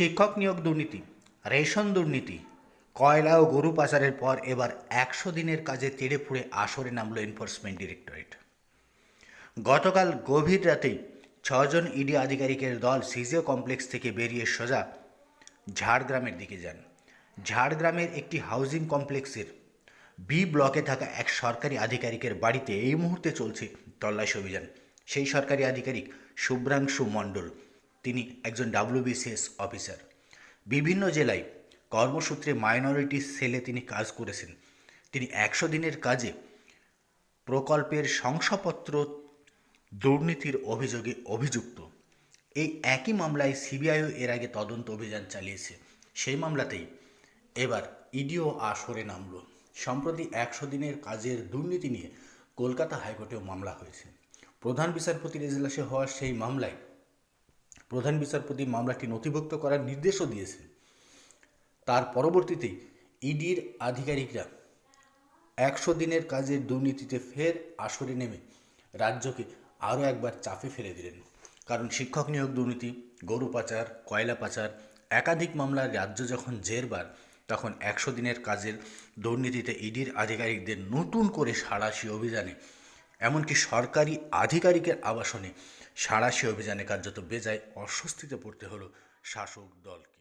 শিক্ষক নিয়োগ দুর্নীতি, রেশন দুর্নীতি, কয়লা ও গরু পাচারের পর এবার একশো দিনের কাজে তেড়ে ফুড়ে আসরে নামল এনফোর্সমেন্ট ডিরেক্টরেট গতকাল গভীর রাতেই ছজন ইডি আধিকারিকের দল সিজিও কমপ্লেক্স থেকে বেরিয়ে সোজা ঝাড়গ্রামের দিকে যান। ঝাড়গ্রামের একটি হাউজিং কমপ্লেক্সের বি ব্লকে থাকা এক সরকারি আধিকারিকের বাড়িতে এই মুহূর্তে চলছে তল্লাশি অভিযান। সেই সরকারি আধিকারিক শুভ্রাংশু মণ্ডল তিনি একজন ডাব্লিউবিসিএস অফিসার। বিভিন্ন জেলায় কর্মসূত্রে মাইনরিটি সেলে তিনি কাজ করেছেন। তিনি একশো দিনের কাজে প্রকল্পের শংসাপত্র দুর্নীতির অভিযোগে অভিযুক্ত। এই একই মামলায় সিবিআইও এর আগে তদন্ত অভিযান চালিয়েছে। সেই মামলাতেই এবার ইডিও আসরে নামল। সম্প্রতি একশো দিনের কাজের দুর্নীতি নিয়ে কলকাতা হাইকোর্টেও মামলা হয়েছে। প্রধান বিচারপতির এজলাসে হওয়া সেই মামলায় প্রধান বিচারপতি মামলাটি নথিভুক্ত করার নির্দেশও দিয়েছেন। তার পরবর্তীতেই ইডির আধিকারিকরা একশো দিনের কাজের দুর্নীতিতে ফের আসরে নেমে রাজ্যকে আরও একবার চাপে ফেলে দিলেন। কারণ শিক্ষক নিয়োগ দুর্নীতি, গরু পাচার, কয়লা পাচার, একাধিক মামলার রাজ্য যখন জেরবার, তখন একশো দিনের কাজের দুর্নীতিতে ইডির আধিকারিকদের নতুন করে সাড়াশি অভিযানে এমনকি সরকারি আধিকারিকের আবাসনে সাড়াশি অভিযানে কার্যত বেজায় অস্বস্তিতে পড়তে হলো শাসক দলকে।